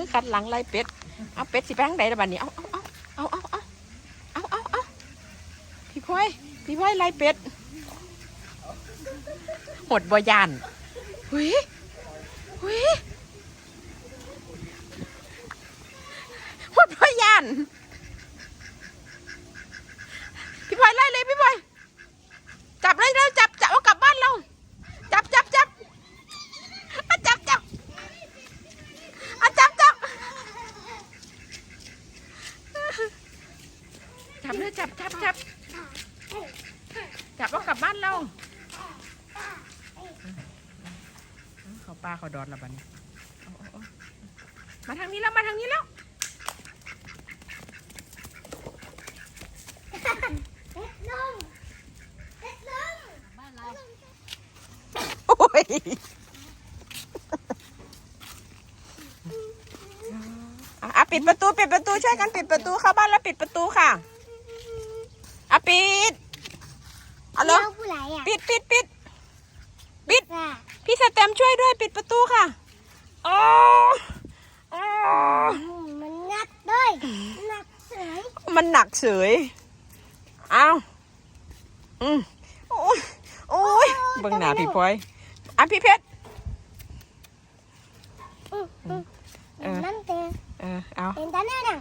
มือกัดหลังไล่เป็ด เอาเป็ดสิไปทางใดละบัดนี้ เอาเอาเอาเอาเอาเอาเอาเอาพี่พลอยพี่พลอยไล่เป็ดหมดบ่ยานหุยหุยหมดบ่ยานพี่พลอยไล่เลยพี่พลอยจับเลยเลับบ้านเรา จับจับจับอะจับจับอะจับจับจับเลยจับจับ จับจับเอากลับบ้านเราเขาปลาเขาดอนและบัดนี้เอาเอาเอามาทางนี้แล้วมาทางนี้แล้วโอ้ยอะอะปิดประตูปิดประตูช่วยกันปิดประตูเข้าบ้านแล้วปิดประตูค่ะ อะปิดเอาเลยผู้ไหลอะปิดปิดปิดปิด ค่ะพี่สแตมช่วยด้วยปิดประตูค่ะโอ้โอ้มันงัดด้วยหนักเสยมันหนักเฉยเอาอืมโอ้ยโอ้ยเบิ่งหน้าพี่พลอยอะพี่เพชร อืมอืมเออ นั่นเต็มเออเอา เป็นตาเนี่ยนะ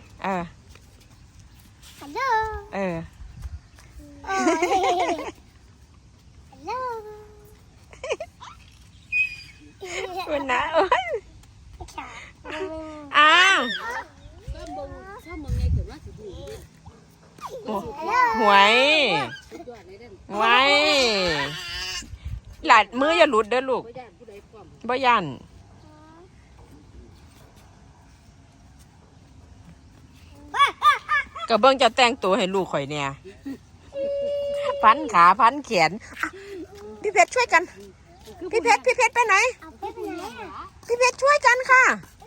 วันนะโอ้ยอ้าวหวยหวยหลัดมืออย่าหลุดเด้อลูกบ่ยันกระเบื้องจะแต่งตัวให้ลูกข่อยเนี่ย พันขาพันแขนอะพี่เพชรช่วยกัน พี่เพชรพี่เพชรไปไหน เอาไปไหนอะพี่เพชรช่วยกันค่ะ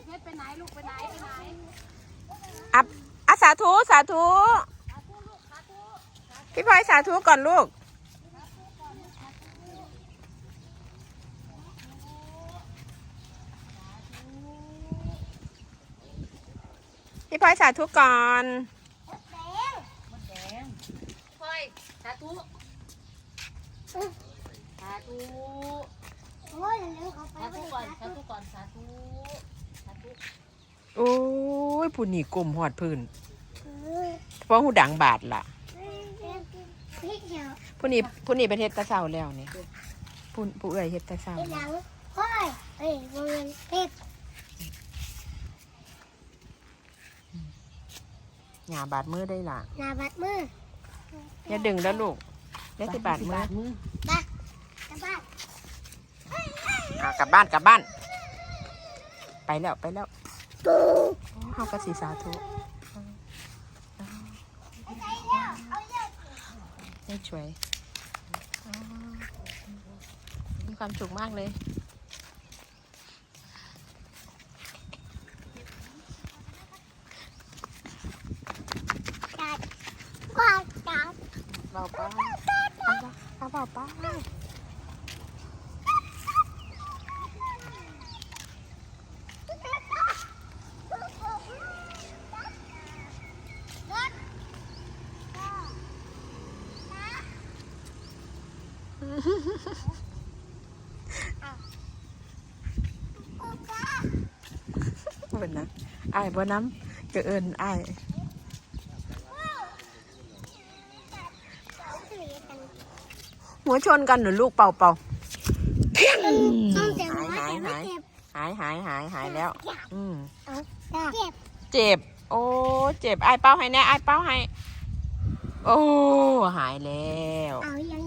เพชรไปไหนลูกไปไหนไปไหนอะอะสาธุสาธุพี่พลอยสาธุก่อนลูก พี่พลอยสาธุก่อนมดแดงค่อย สาธุ สาธุ โอ้ยเร็วๆเขาไปสาไปธุก่อน สาธุก่อน สาธุ สาธุ โอ้ยผู้นี่กลมหอดพื้นเออเพราะหูดังบาดล่ะพริกเหี่ยวผู้นี้ผู้นี้เป็นเฮ็ดแตะเศร้าแล้วนี่ผู้ผู้เอื่อยเฮ็ดแตะเศร้าไอ้หลังห้อยเอ้ยบริเวณเผ็ดหยาบาดมือได้ล่ะ หนาบัดมือ อย่าดึงแล้วลูกได้สิบาดมือมือไปกลับบ้านอะกลับบ้านกลับบ้าน ไปแล้วไปแล้วโอ้เฮากระสีสาธุได้ช่วยอ๋อมีความสุขมากเลย จัดกวาดจับ เบาป้าเอาเบาป้าเบิ่นนะอ้บ่น้ำก็เอินอ้าย หัวชนกันหรือลูกเป่าเป่าต้องเจ็บหัวแต่ไม่เจ็บหายหายหายหายแล้ว อืมเจ็บเจ็บ โอ้เจ็บไอ้ายเป้าให้แน่ไอ้ายเป้าให้ โอ้หายแล้วเอายัง